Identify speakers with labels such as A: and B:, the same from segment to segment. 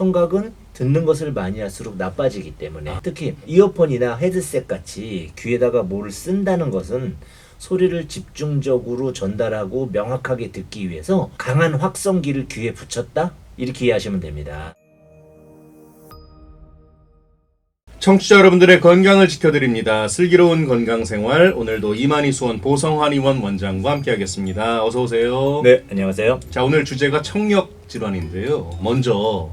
A: 청각은 듣는 것을 많이 할수록 나빠지기 때문에 특히 이어폰이나 헤드셋 같이 귀에다가 뭐를 쓴다는 것은 소리를 집중적으로 전달하고 명확하게 듣기 위해서 강한 확성기를 귀에 붙였다 이렇게 이해하시면 됩니다.
B: 청취자 여러분들의 건강을 지켜드립니다. 슬기로운 건강생활 오늘도 이만희 수원 보성환의원 원장과 함께하겠습니다. 어서 오세요.
A: 네, 안녕하세요.
B: 자 오늘 주제가 청력 질환인데요. 먼저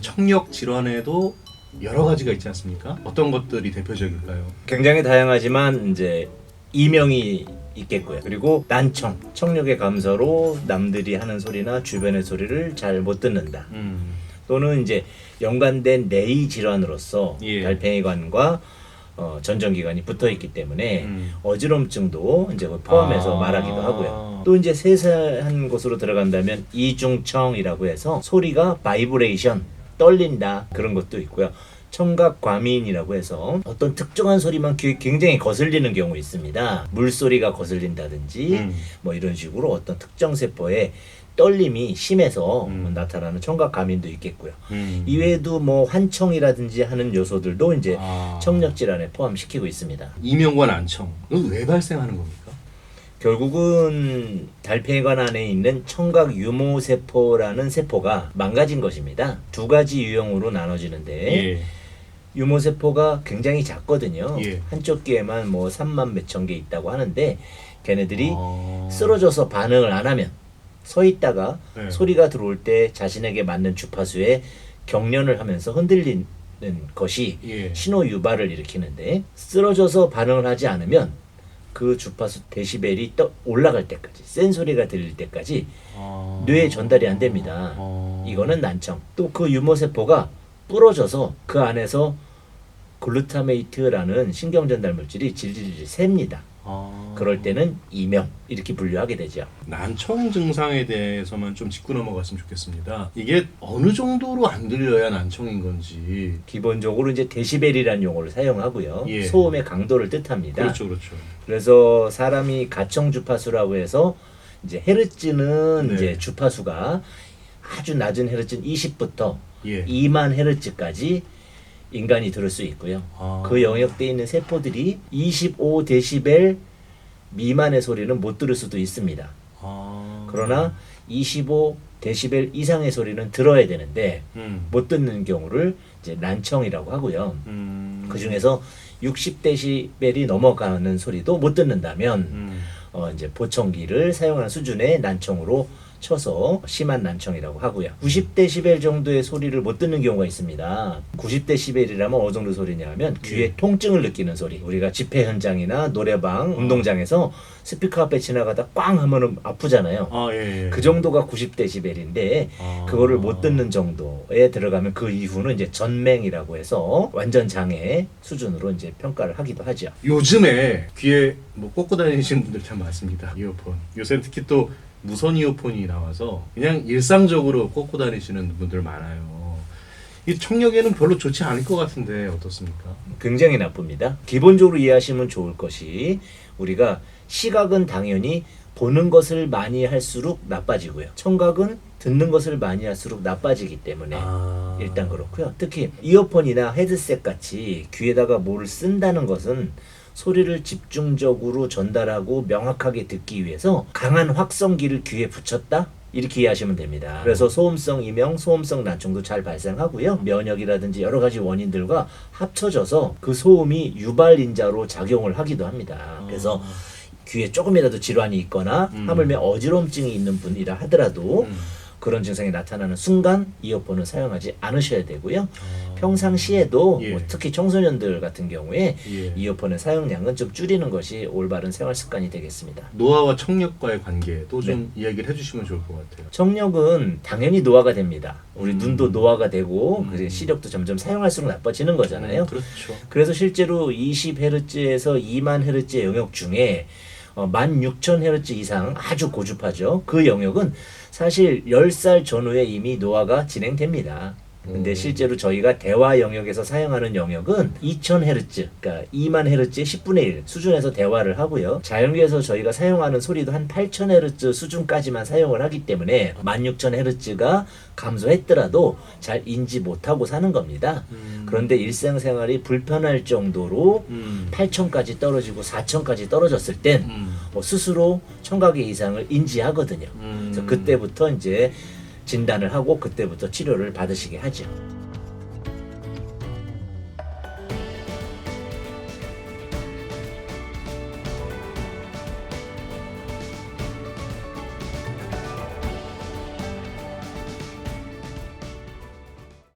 B: 청력 질환에도 여러 가지가 있지 않습니까? 어떤 것들이 대표적일까요?
A: 굉장히 다양하지만 이제 이명이 있겠고요. 그리고 난청, 청력의 감소로 남들이 하는 소리나 주변의 소리를 잘 못 듣는다.
B: 음,
A: 또는 이제 연관된 뇌의 질환으로서
B: 예.
A: 달팽이관과 어, 전정기관이 붙어 있기 때문에
B: 음.
A: 어지럼증도 이제 포함해서
B: 아.
A: 말하기도 하고요. 또 이제 세세한 곳으로 들어간다면 이중청이라고 해서 소리가 바이브레이션 떨린다 그런 것도 있고요. 청각 과민이라고 해서 어떤 특정한 소리만 귀에 굉장히 거슬리는 경우 있습니다. 물소리가 거슬린다든지
B: 음.
A: 뭐 이런 식으로 어떤 특정 세포에 떨림이 심해서
B: 음.
A: 나타나는 청각 과민도 있겠고요.
B: 음.
A: 이외에도 뭐 환청이라든지 하는 요소들도 이제
B: 아.
A: 청력 질환에 포함시키고 있습니다.
B: 난청 이건 왜 발생하는 겁니까?
A: 결국은 달팽이관 안에 있는 청각 유모 세포라는 세포가 망가진 것입니다. 두 가지 유형으로 나눠지는데
B: 예.
A: 유모 세포가 굉장히 작거든요.
B: 예.
A: 한쪽 귀에만 뭐 3만 몇천 개 있다고 하는데 걔네들이
B: 아.
A: 쓰러져서 반응을 안 하면 서 있다가
B: 네.
A: 소리가 들어올 때 자신에게 맞는 주파수에 경련을 하면서 흔들리는 것이
B: 예.
A: 신호 유발을 일으키는데 쓰러져서 반응을 하지 않으면 그 주파수 데시벨이 떠 올라갈 때까지 센 소리가 들릴 때까지
B: 아.
A: 뇌에 전달이 안 됩니다.
B: 아.
A: 이거는 난청. 또 그 유모 세포가 부러져서 그 안에서 글루타메이트라는 신경 전달 물질이 질질질 셉니다.
B: 아.
A: 그럴 때는 이명 이렇게 분류하게 되죠.
B: 난청 증상에 대해서만 좀 짚고 넘어갔으면 좋겠습니다. 이게 어느 정도로 안 들려야 난청인 건지.
A: 기본적으로 이제 데시벨이라는 용어를 사용하고요.
B: 예.
A: 소음의 강도를 뜻합니다.
B: 그렇죠, 그렇죠.
A: 그래서 사람이 가청 주파수라고 해서 이제 헤르츠는
B: 네.
A: 이제 주파수가 아주 낮은 헤르츠 20부터
B: 예.
A: 2만 헤르츠까지 인간이 들을 수 있고요.
B: 아.
A: 그 영역대에 있는 세포들이 25 데시벨 미만의 소리는 못 들을 수도 있습니다.
B: 아.
A: 그러나 25 데시벨 이상의 소리는 들어야 되는데
B: 음.
A: 못 듣는 경우를 이제 난청이라고 하고요.
B: 음.
A: 그 중에서 60 데시벨이 넘어가는 소리도 못 듣는다면
B: 음.
A: 어 이제 보청기를 사용하는 수준의 난청으로 쳐서 심한 난청이라고 하고요. 90데시벨 정도의 소리를 못 듣는 경우가 있습니다. 90데시벨이라면 어느 정도 소리냐면 귀에
B: 예.
A: 통증을 느끼는 소리. 우리가 집회 현장이나 노래방,
B: 어.
A: 운동장에서 스피커 앞에 지나가다 꽝 하면은 아프잖아요.
B: 아, 예, 예.
A: 그 정도가 90데시벨인데
B: 아.
A: 그거를 못 듣는 정도에 들어가면 그 이후는 이제 전맹이라고 해서 완전 장애 수준으로 이제 평가를 하기도 하죠.
B: 요즘에 귀에 뭐 꽂고 다니시는 분들 참 많습니다. 이어폰. 요새 특히 또 무선 이어폰이 나와서 그냥 일상적으로 꽂고 다니시는 분들 많아요. 이 청력에는 별로 좋지 않을 것 같은데 어떻습니까?
A: 굉장히 나쁩니다. 기본적으로 이해하시면 좋을 것이 우리가 시각은 당연히 보는 것을 많이 할수록 나빠지고요. 청각은 듣는 것을 많이 할수록 나빠지기 때문에
B: 아.
A: 일단 그렇고요. 특히 이어폰이나 헤드셋 같이 귀에다가 뭐를 쓴다는 것은 소리를 집중적으로 전달하고 명확하게 듣기 위해서 강한 확성기를 귀에 붙였다? 이렇게 이해하시면 됩니다. 그래서 소음성 이명, 소음성 난청도 잘 발생하고요. 면역이라든지 여러 가지 원인들과 합쳐져서 그 소음이 유발인자로 작용을 하기도 합니다. 그래서 귀에 조금이라도 질환이 있거나
B: 음.
A: 하물며 어지럼증이 있는 분이라 하더라도
B: 음.
A: 그런 증상이 나타나는 순간 이어폰을 사용하지 않으셔야 되고요.
B: 아.
A: 평상시에도
B: 예.
A: 뭐 특히 청소년들 같은 경우에
B: 예.
A: 이어폰의 사용량은 좀 줄이는 것이 올바른 생활 습관이 되겠습니다.
B: 노화와 청력과의 관계도 좀 이야기를 해주시면 좋을 것 같아요.
A: 청력은 당연히 노화가 됩니다. 우리
B: 음.
A: 눈도 노화가 되고
B: 음.
A: 시력도 점점 사용할수록 나빠지는 거잖아요.
B: 음, 그렇죠.
A: 그래서 실제로 20Hz에서 2만 Hz의 영역 중에 어, 16,000Hz 이상 아주 고주파죠. 그 영역은 사실 10살 전후에 이미 노화가 진행됩니다. 근데
B: 음.
A: 실제로 저희가 대화 영역에서 사용하는 영역은 2000Hz, 그러니까 2만 Hz의 10분의 1 수준에서 대화를 하고요. 자연계에서 저희가 사용하는 소리도 한 8000Hz 수준까지만 사용을 하기 때문에 16000Hz가 감소했더라도 잘 인지 못하고 사는 겁니다.
B: 음.
A: 그런데 일상생활이 불편할 정도로
B: 음.
A: 8천까지 떨어지고 4천까지 떨어졌을 땐
B: 음.
A: 뭐 스스로 청각의 이상을 인지하거든요.
B: 음.
A: 그래서 그때부터 이제 진단을 하고 그때부터 치료를 받으시게 하죠.